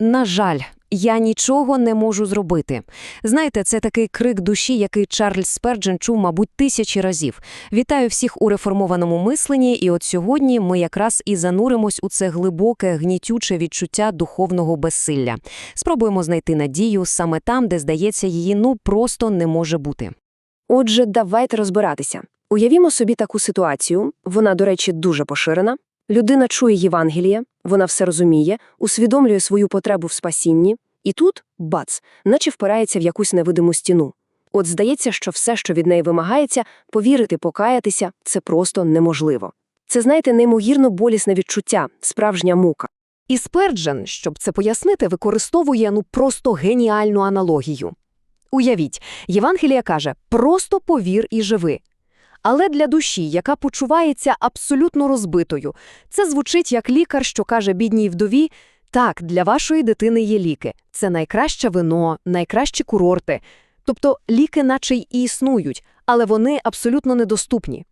На жаль, я нічого не можу зробити. Знаєте, це такий крик душі, який Чарльз Сперджен чув, мабуть, тисячі разів. Вітаю всіх у реформованому мисленні, і от сьогодні ми якраз і зануримось у це глибоке, гнітюче відчуття духовного безсилля. Спробуємо знайти надію саме там, де, здається, її ну просто не може бути. Отже, давайте розбиратися. Уявімо собі таку ситуацію, вона, до речі, дуже поширена. Людина чує Євангеліє, вона все розуміє, усвідомлює свою потребу в спасінні, і тут – бац, наче впирається в якусь невидиму стіну. От здається, що все, що від неї вимагається, повірити, покаятися – це просто неможливо. Це, знаєте, неймовірно болісне відчуття, справжня мука. І Сперджен, щоб це пояснити, використовує ну просто геніальну аналогію. Уявіть, Євангелія каже «просто повір і живи». Але для душі, яка почувається абсолютно розбитою, це звучить як лікар, що каже бідній вдові «Так, для вашої дитини є ліки. Це найкраще вино, найкращі курорти». Тобто ліки наче й існують, але вони абсолютно недоступні.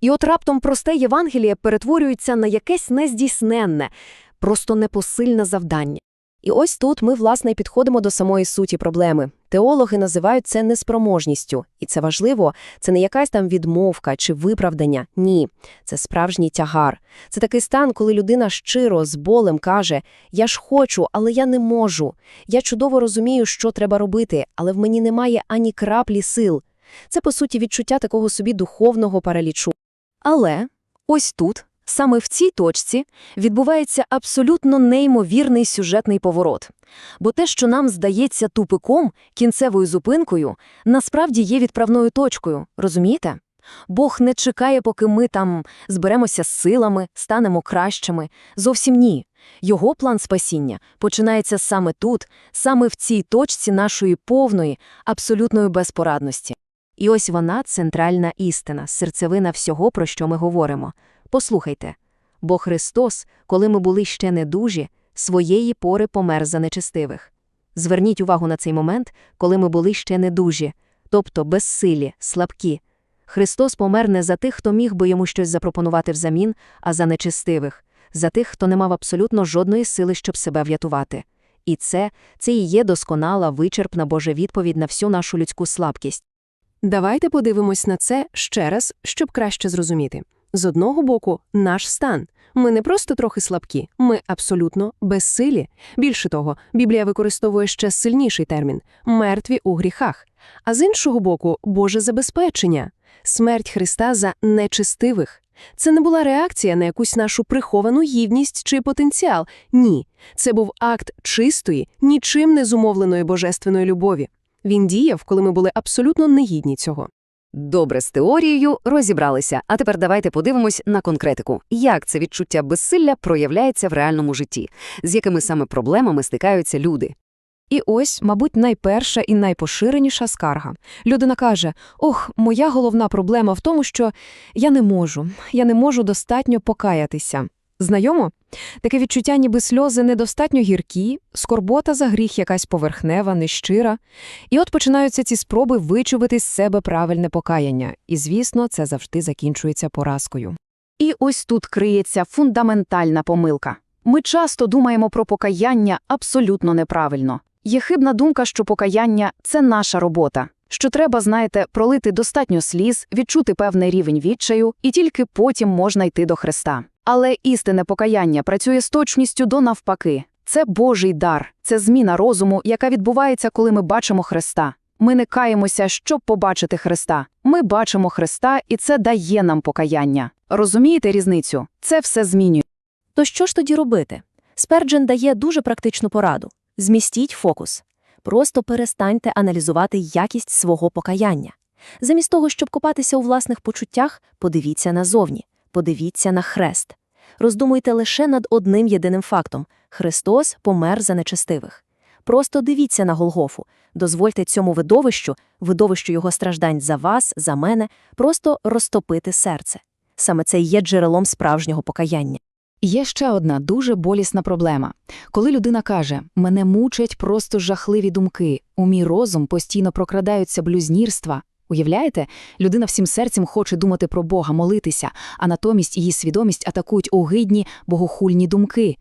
І от раптом просте Євангеліє перетворюється на якесь нездійсненне, просто непосильне завдання. І ось тут ми, власне, підходимо до самої суті проблеми. Теологи називають це неспроможністю. І це важливо, це не якась там відмовка чи виправдання. Ні, це справжній тягар. Це такий стан, коли людина щиро, з болем каже «Я ж хочу, але я не можу. Я чудово розумію, що треба робити, але в мені немає ані краплі сил». Це, по суті, відчуття такого собі духовного паралічу. Але ось тут, саме в цій точці, відбувається абсолютно неймовірний сюжетний поворот. Бо те, що нам здається тупиком, кінцевою зупинкою, насправді є відправною точкою, розумієте? Бог не чекає, поки ми там зберемося з силами, станемо кращими. Зовсім ні. Його план спасіння починається саме тут, саме в цій точці нашої повної, абсолютної безпорадності. І ось вона центральна істина, серцевина всього, про що ми говоримо. Послухайте, бо Христос, коли ми були ще недужі, своєї пори помер за нечестивих. Зверніть увагу на цей момент, коли ми були ще недужі, тобто безсилі, слабкі. Христос помер не за тих, хто міг би йому щось запропонувати взамін, а за нечестивих, за тих, хто не мав абсолютно жодної сили, щоб себе врятувати. І це, це і є досконала, вичерпна Божа відповідь на всю нашу людську слабкість. Давайте подивимось на це ще раз, щоб краще зрозуміти. З одного боку, наш стан. Ми не просто трохи слабкі, ми абсолютно безсилі. Більше того, Біблія використовує ще сильніший термін мертві у гріхах. А з іншого боку, Боже забезпечення, смерть Христа за нечистивих. Це не була реакція на якусь нашу приховану гідність чи потенціал. Ні, це був акт чистої, нічим не зумовленої божественної любові. Він діяв, коли ми були абсолютно негідні цього. Добре, з теорією розібралися. А тепер давайте подивимось на конкретику. Як це відчуття безсилля проявляється в реальному житті, з якими саме проблемами стикаються люди. І ось, мабуть, найперша і найпоширеніша скарга. Людина каже: Ох, моя головна проблема в тому, що я не можу, я не можу достатньо покаятися. Знайомо? Таке відчуття, ніби сльози недостатньо гіркі, скорбота за гріх якась поверхнева, нещира. І от починаються ці спроби вичувати з себе правильне покаяння. І, звісно, це завжди закінчується поразкою. І ось тут криється фундаментальна помилка. Ми часто думаємо про покаяння абсолютно неправильно. Є хибна думка, що покаяння це наша робота, що треба, знаєте, пролити достатньо сліз, відчути певний рівень відчаю, і тільки потім можна йти до Христа. Але істинне покаяння працює з точністю до навпаки. Це Божий дар, це зміна розуму, яка відбувається, коли ми бачимо Христа. Ми не каємося, щоб побачити Христа. Ми бачимо Христа, і це дає нам покаяння. Розумієте різницю? Це все змінює. То що ж тоді робити? Сперджен дає дуже практичну пораду. Змістіть фокус. Просто перестаньте аналізувати якість свого покаяння. Замість того, щоб копатися у власних почуттях, подивіться назовні, подивіться на хрест. Роздумуйте лише над одним єдиним фактом – Христос помер за нечестивих. Просто дивіться на Голгофу, дозвольте цьому видовищу, видовищу його страждань за вас, за мене, просто розтопити серце. Саме це є джерелом справжнього покаяння. Є ще одна дуже болісна проблема. Коли людина каже «мене мучать просто жахливі думки, у мій розум постійно прокрадаються блюзнірства». Уявляєте? Людина всім серцем хоче думати про Бога, молитися, а натомість її свідомість атакують огидні, богохульні думки.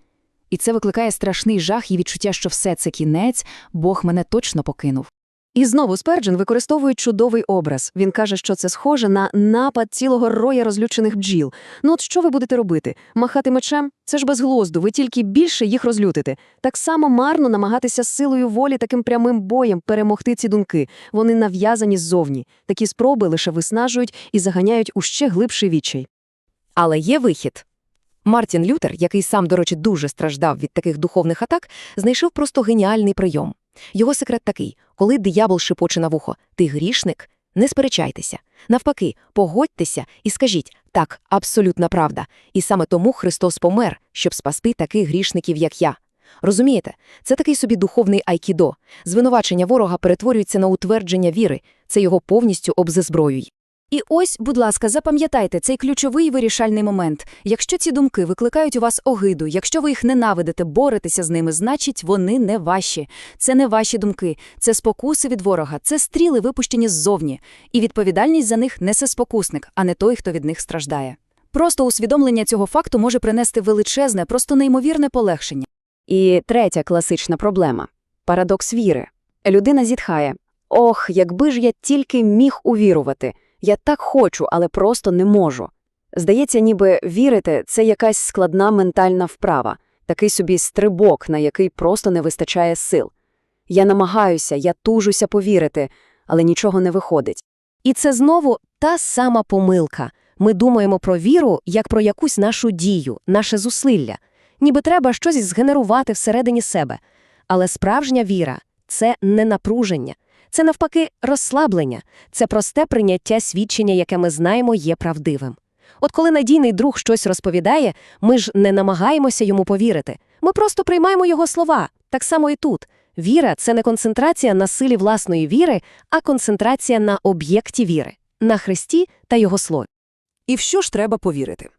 І це викликає страшний жах і відчуття, що все це кінець, Бог мене точно покинув. І знову Сперджен використовує чудовий образ. Він каже, що це схоже на напад цілого роя розлючених бджіл. Ну от що ви будете робити? Махати мечем? Це ж безглоздо, ви тільки більше їх розлютите. Так само марно намагатися силою волі таким прямим боєм перемогти ці думки. Вони нав'язані ззовні. Такі спроби лише виснажують і заганяють у ще глибший відчай. Але є вихід. Мартін Лютер, який сам, до речі, дуже страждав від таких духовних атак, знайшов просто геніальний прийом. Його секрет такий: коли диявол шипоче на вухо, ти грішник, не сперечайтеся. Навпаки, погодьтеся і скажіть так, абсолютна правда. І саме тому Христос помер, щоб спасти таких грішників, як я. Розумієте, це такий собі духовний айкідо. Звинувачення ворога перетворюється на утвердження віри, це його повністю обзезброює. І ось, будь ласка, запам'ятайте цей ключовий вирішальний момент. Якщо ці думки викликають у вас огиду, якщо ви їх ненавидите, боретеся з ними, значить вони не ваші. Це не ваші думки, це спокуси від ворога, це стріли, випущені ззовні. І відповідальність за них несе спокусник, а не той, хто від них страждає. Просто усвідомлення цього факту може принести величезне, просто неймовірне полегшення. І третя класична проблема – парадокс віри. Людина зітхає. Ох, якби ж я тільки міг увірувати. Я так хочу, але просто не можу. Здається, ніби вірити – це якась складна ментальна вправа, такий собі стрибок, на який просто не вистачає сил. Я намагаюся, я тужуся повірити, але нічого не виходить. І це знову та сама помилка. Ми думаємо про віру як про якусь нашу дію, наше зусилля. Ніби треба щось згенерувати всередині себе. Але справжня віра це не напруження, це навпаки розслаблення, це просте прийняття свідчення, яке ми знаємо є правдивим. От коли надійний друг щось розповідає, ми ж не намагаємося йому повірити. Ми просто приймаємо його слова. Так само і тут. Віра це не концентрація на силі власної віри, а концентрація на об'єкті віри, на Христі та його слові. І в що ж треба повірити?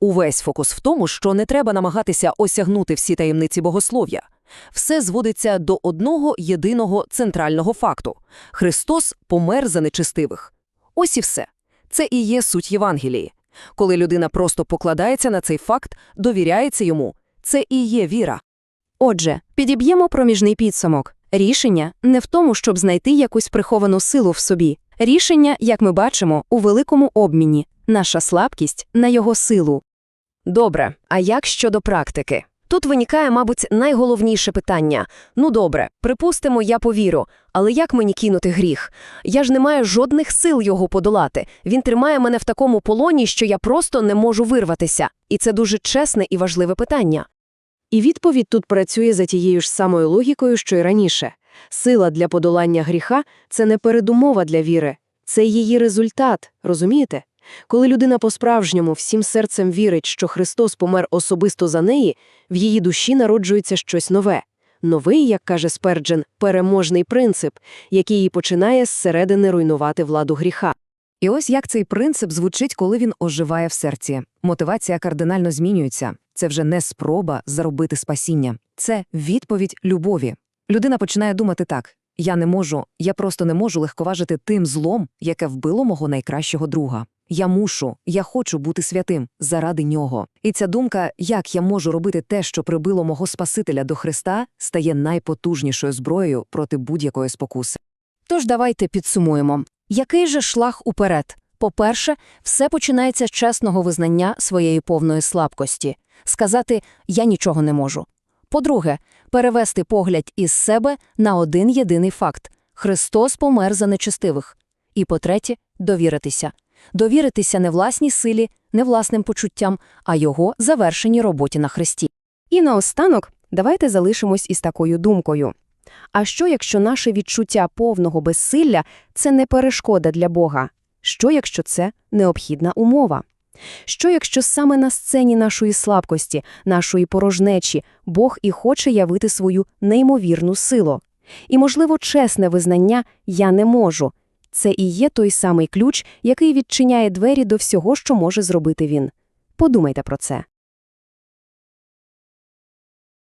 Увесь фокус в тому, що не треба намагатися осягнути всі таємниці богослов'я. Все зводиться до одного єдиного центрального факту – Христос помер за нечистивих. Ось і все. Це і є суть Євангелії. Коли людина просто покладається на цей факт, довіряється йому, це і є віра. Отже, підіб'ємо проміжний підсумок. Рішення не в тому, щоб знайти якусь приховану силу в собі. Рішення, як ми бачимо, у великому обміні. Наша слабкість на його силу. Добре, а як щодо практики? Тут виникає, мабуть, найголовніше питання. Ну добре, припустимо, я повірю, але як мені кинути гріх? Я ж не маю жодних сил його подолати. Він тримає мене в такому полоні, що я просто не можу вирватися. І це дуже чесне і важливе питання. І відповідь тут працює за тією ж самою логікою, що й раніше. Сила для подолання гріха – це не передумова для віри, це її результат, розумієте? Коли людина по-справжньому всім серцем вірить, що Христос помер особисто за неї, в її душі народжується щось нове. Новий, як каже Сперджен, переможний принцип, який її починає зсередини руйнувати владу гріха. І ось як цей принцип звучить, коли він оживає в серці. Мотивація кардинально змінюється. Це вже не спроба заробити спасіння. Це відповідь любові. Людина починає думати так. Я не можу, я просто не можу легковажити тим злом, яке вбило мого найкращого друга. Я мушу, я хочу бути святим заради нього. І ця думка, як я можу робити те, що прибило мого Спасителя до Христа, стає найпотужнішою зброєю проти будь-якої спокуси. Тож давайте підсумуємо. Який же шлях уперед? По-перше, все починається з чесного визнання своєї повної слабкості. Сказати «я нічого не можу». По-друге, перевести погляд із себе на один єдиний факт – Христос помер за нечестивих. І по-третє, довіритися. Довіритися не власній силі, не власним почуттям, а його завершеній роботі на Христі. І наостанок давайте залишимось із такою думкою. А що, якщо наше відчуття повного безсилля – це не перешкода для Бога? Що, якщо це необхідна умова? Що, якщо саме на сцені нашої слабкості, нашої порожнечі Бог і хоче явити свою неймовірну силу? І, можливо, чесне визнання «я не можу» – це і є той самий ключ, який відчиняє двері до всього, що може зробити він. Подумайте про це.